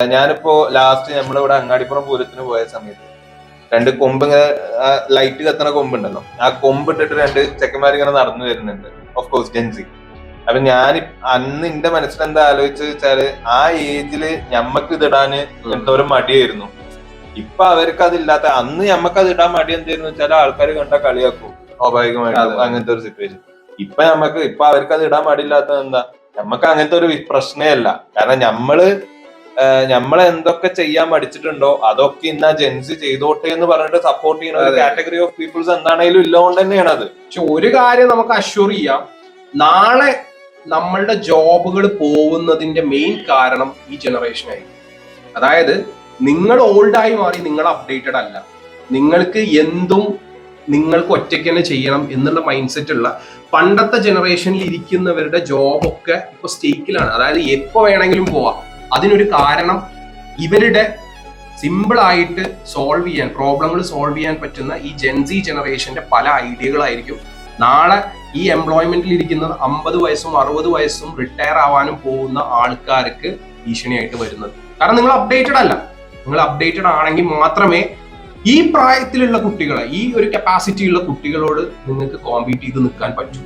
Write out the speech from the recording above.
ഞാനിപ്പോ ലാസ്റ്റ് നമ്മളിവിടെ അങ്ങാടിപ്പുറം പൂരത്തിന് പോയ സമയത്ത് രണ്ട് കൊമ്പ് ഇങ്ങനെ ലൈറ്റ് കത്തണ കൊമ്പുണ്ടല്ലോ. ആ കൊമ്പ് ഇട്ടിട്ട് രണ്ട് ചെക്കന്മാർ ഇങ്ങനെ നടന്നു വരുന്നുണ്ട്. ഓഫ് കോഴ്സ് ജെൻസി അപ്പൊ ഞാൻ അന്ന് എന്റെ മനസ്സിൽ എന്താ ആലോചിച്ച് വെച്ചാൽ ആ ഏജിൽ ഞമ്മക്ക് ഇതിടാന് എന്തോരം മടിയായിരുന്നു. ഇപ്പൊ അവർക്ക് അതില്ലാത്ത അന്ന് ഞമ്മക്ക് അത് ഇടാൻ മടി എന്തായിരുന്നു വെച്ചാൽ ആൾക്കാർ കണ്ട കളിയാക്കും. സ്വാഭാവികമായിട്ടും അങ്ങനത്തെ ഒരു സിറ്റുവേഷൻ ഇപ്പൊ ഞമ്മക്ക് ഇപ്പൊ അവർക്ക് അത് ഇടാൻ മടിയില്ലാത്തത് എന്താ? ഞമ്മക്ക് അങ്ങനത്തെ ഒരു പ്രശ്നമല്ല കാരണം ഞമ്മൾ നമ്മൾ എന്തൊക്കെ ചെയ്യാൻ പഠിച്ചിട്ടുണ്ടോ അതൊക്കെ ഇന്ന ജെൻസ് ചെയ്തോട്ടെ എന്ന് പറഞ്ഞിട്ട് സപ്പോർട്ട് ചെയ്യുന്ന ഒരു കാറ്റഗറി ഓഫ് പീപ്പിൾസ് എന്താണേലും ഇല്ലോണ്ട് തന്നെയാണ് അത്. പക്ഷെ ഒരു കാര്യം നമുക്ക് അഷ്യൂർ ചെയ്യാം. നാളെ നമ്മളുടെ ജോബുകൾ പോകുന്നതിന്റെ മെയിൻ കാരണം ഈ ജനറേഷൻ ആയിരിക്കും. അതായത് നിങ്ങൾ ഓൾഡായി മാറി നിങ്ങൾ അപ്ഡേറ്റഡ് അല്ല. നിങ്ങൾക്ക് എന്തും നിങ്ങൾക്ക് ഒറ്റയ്ക്ക് തന്നെ ചെയ്യണം എന്നുള്ള മൈൻഡ് സെറ്റ് ഉള്ള പണ്ടത്തെ ജനറേഷനിൽ ഇരിക്കുന്നവരുടെ ജോബൊക്കെ ഇപ്പൊ സ്റ്റേക്കിലാണ് അതായത് എപ്പോ വേണമെങ്കിലും പോവാം. അതിനൊരു കാരണം ഇവരുടെ സിമ്പിൾ ആയിട്ട് സോൾവ് ചെയ്യാൻ പ്രോബ്ലങ്ങൾ സോൾവ് ചെയ്യാൻ പറ്റുന്ന ഈ ജെൻസി ജനറേഷന്റെ പല ഐഡിയകളായിരിക്കും. നാളെ ഈ എംപ്ലോയ്മെന്റിൽ ഇരിക്കുന്ന അമ്പത് വയസ്സും അറുപത് വയസ്സും റിട്ടയർ ആവാനും പോകുന്ന ആൾക്കാർക്ക് ഭീഷണിയായിട്ട് വരുന്നത്. കാരണം നിങ്ങൾ അപ്ഡേറ്റഡ് അല്ല. നിങ്ങൾ അപ്ഡേറ്റഡ് ആണെങ്കിൽ മാത്രമേ ഈ പ്രായത്തിലുള്ള കുട്ടികളെ ഈ ഒരു കപ്പാസിറ്റിയുള്ള കുട്ടികളോട് നിങ്ങൾക്ക് കോമ്പീറ്റ് ചെയ്ത് നിൽക്കാൻ പറ്റൂ.